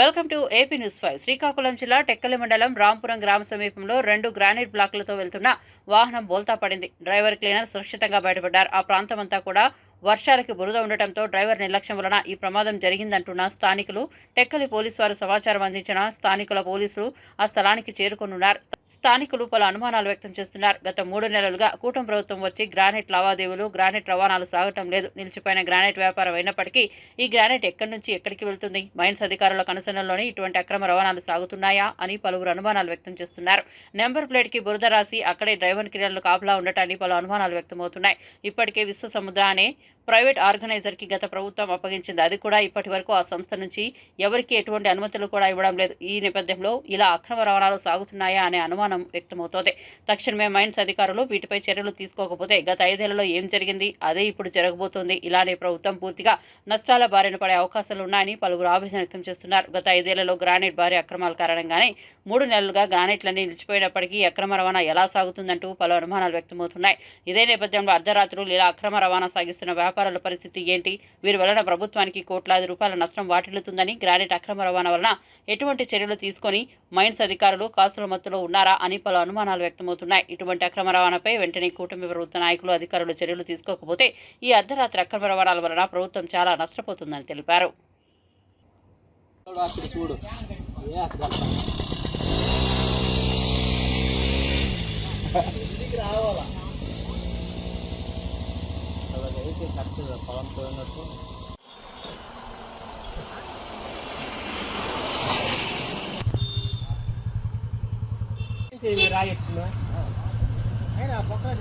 Welcome to AP news five. Srikakulam జిల్లా టెక్కలి మండలం రాంపురం గ్రామ సమీపంలో రెండు గ్రానైట్ బ్లాక్లతో వెళ్తున్న వాహనం బోల్తా పడింది. డ్రైవర్ క్లీనర్ సురక్షితంగా బయటపడ్డారు. ఆ ప్రాంతమంతా కూడా వర్షాలకి బురద ఉండటంతో డ్రైవర్ నిర్లక్ష్యం వలన ఈ ప్రమాదం జరిగిందంటున్న స్థానికులు. టెక్కలి పోలీసు వారు సమాచారం అందించిన స్థానికుల పోలీసులు ఆ స్థలానికి చేరుకున్నారు స్థానికులు పలు అనుమానాలు వ్యక్తం చేస్తున్నారు. గత మూడు నెలలుగా కూటమి ప్రభుత్వం వచ్చి గ్రానైట్ లావాదేవీలు గ్రానైట్ రవాణాలు సాగటం లేదు. నిలిచిపోయిన గ్రానైట్ వ్యాపారం అయినప్పటికీ ఈ గ్రానైట్ ఎక్కడి నుంచి ఎక్కడికి వెళ్తుంది? మైన్స్ అధికారుల కనుసనల్లోనే ఇటువంటి అక్రమ రవాణాలు సాగుతున్నాయా అని పలువురు అనుమానాలు వ్యక్తం చేస్తున్నారు. నెంబర్ ప్లేట్కి బురద రాసి అక్కడే డ్రైవర్ క్రియలు కాపులా ఉండటాన్ని పలు అనుమానాలు వ్యక్తమవుతున్నాయి. ఇప్పటికే విశ్వ సముద్ర అనే ప్రైవేట్ ఆర్గనైజర్కి గత ప్రభుత్వం అప్పగించింది. అది కూడా ఇప్పటి వరకు ఆ సంస్థ నుంచి ఎవరికీ ఎటువంటి అనుమతులు కూడా ఇవ్వడం లేదు. ఈ నేపథ్యంలో ఇలా అక్రమ రవాణాలు సాగుతున్నాయా అనే అనుమానం వ్యక్తమవుతోంది. తక్షణమే మైన్స్ అధికారులు వీటిపై చర్యలు తీసుకోకపోతే గత ఐదేళ్ళలో ఏం జరిగింది? అదే ఇప్పుడు జరగబోతోంది. ఇలానే ప్రభుత్వం పూర్తిగా నష్టాల బారిన పడే అవకాశాలు ఉన్నాయని పలువురు ఆవేదన వ్యక్తం చేస్తున్నారు. గత ఐదేళ్ళలో గ్రానైట్ భారీ అక్రమాల కారణంగానే మూడు నెలలుగా గ్రానైట్లన్నీ నిలిచిపోయినప్పటికీ అక్రమ రవాణా ఎలా సాగుతుందంటూ పలు అనుమానాలు వ్యక్తమవుతున్నాయి. ఇదే నేపథ్యంలో అర్ధరాత్రులు ఇలా అక్రమ రవాణా సాగిస్తున్న వ్యాపారుల పరిస్థితి ఏంటి? వీరి వలన ప్రభుత్వానికి కోట్లాది రూపాయల నష్టం వాటిల్లుతుందని గ్రానైట్ అక్రమ రవాణా వలన ఎటువంటి చర్యలు తీసుకొని మైన్స్ అధికారులు కాసుల మత్తులో ఉన్నారా అని పలు అనుమానాలు వ్యక్తమవుతున్నాయి. ఇటువంటి అక్రమ రవాణాపై వెంటనే కూటమి ప్రభుత్వ నాయకులు అధికారులు చర్యలు తీసుకోకపోతే ఈ అర్ధరాత్రి అక్రమ రవాణాల వలన ప్రభుత్వం చాలా నష్టపోతుందని తెలిపారు. చూడు. రావాలా అలాగైతే కరెక్ట్గా పొలం పోయినట్టు రాయొచ్చునా అయినా పక్కన